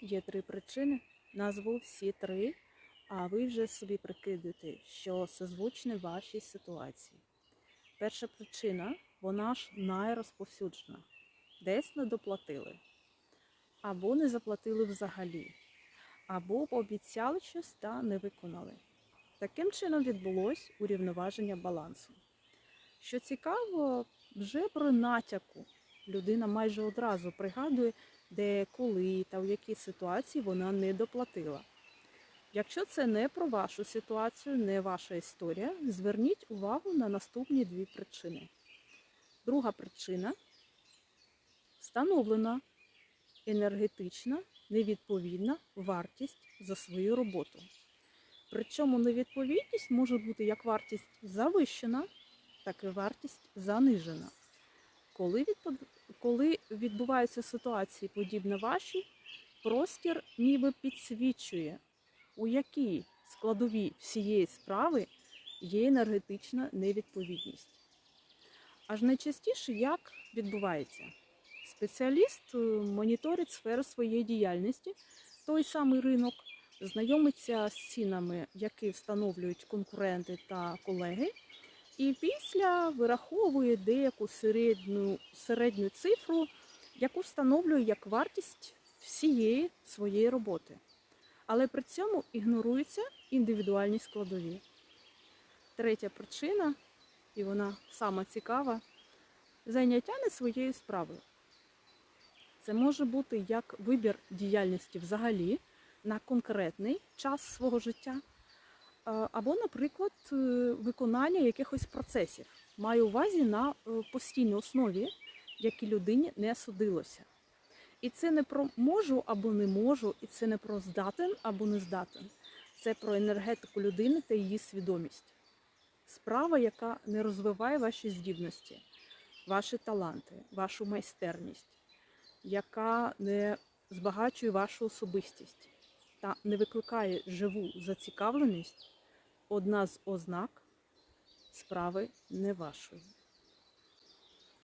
Є три причини. Назву всі три, а ви вже собі прикидуєте, що созвучне вашій ситуації. Перша причина, вона ж найрозповсюджена. Десь не доплатили, або не заплатили взагалі, або пообіцяли щось та не виконали. Таким чином відбулось урівноваження балансу. Що цікаво, вже при натяку людина майже одразу пригадує, де, коли та в якій ситуації вона не доплатила. Якщо це не про вашу ситуацію, не ваша історія, зверніть увагу на наступні дві причини. Друга причина встановлена енергетична невідповідна вартість за свою роботу. Причому невідповідність може бути як вартість завищена, так і вартість занижена. Коли. Коли відбуваються ситуації, подібні вашій, простір ніби підсвічує, у якій складовій всієї справи є енергетична невідповідність. Аж найчастіше як відбувається? Спеціаліст е, моніторить сферу своєї діяльності, той самий ринок, знайомиться з цінами, які встановлюють конкуренти та колеги, і після вираховує деяку середню, середню цифру, яку встановлює як вартість всієї своєї роботи. Але при цьому ігноруються індивідуальні складові. Третя причина, і вона сама цікава, заняття не своєю справою. Це може бути як вибір діяльності взагалі на конкретний час свого життя, або, наприклад, е, виконання якихось процесів. Маю увазі на е, постійній основі, які людині не судилося. І це не про можу або не можу, і це не про здатен або не здатен. Це про енергетику людини та її свідомість. Справа, яка не розвиває ваші здібності, ваші таланти, вашу майстерність, яка не збагачує вашу особистість та не викликає живу зацікавленість, одна з ознак справи не вашої.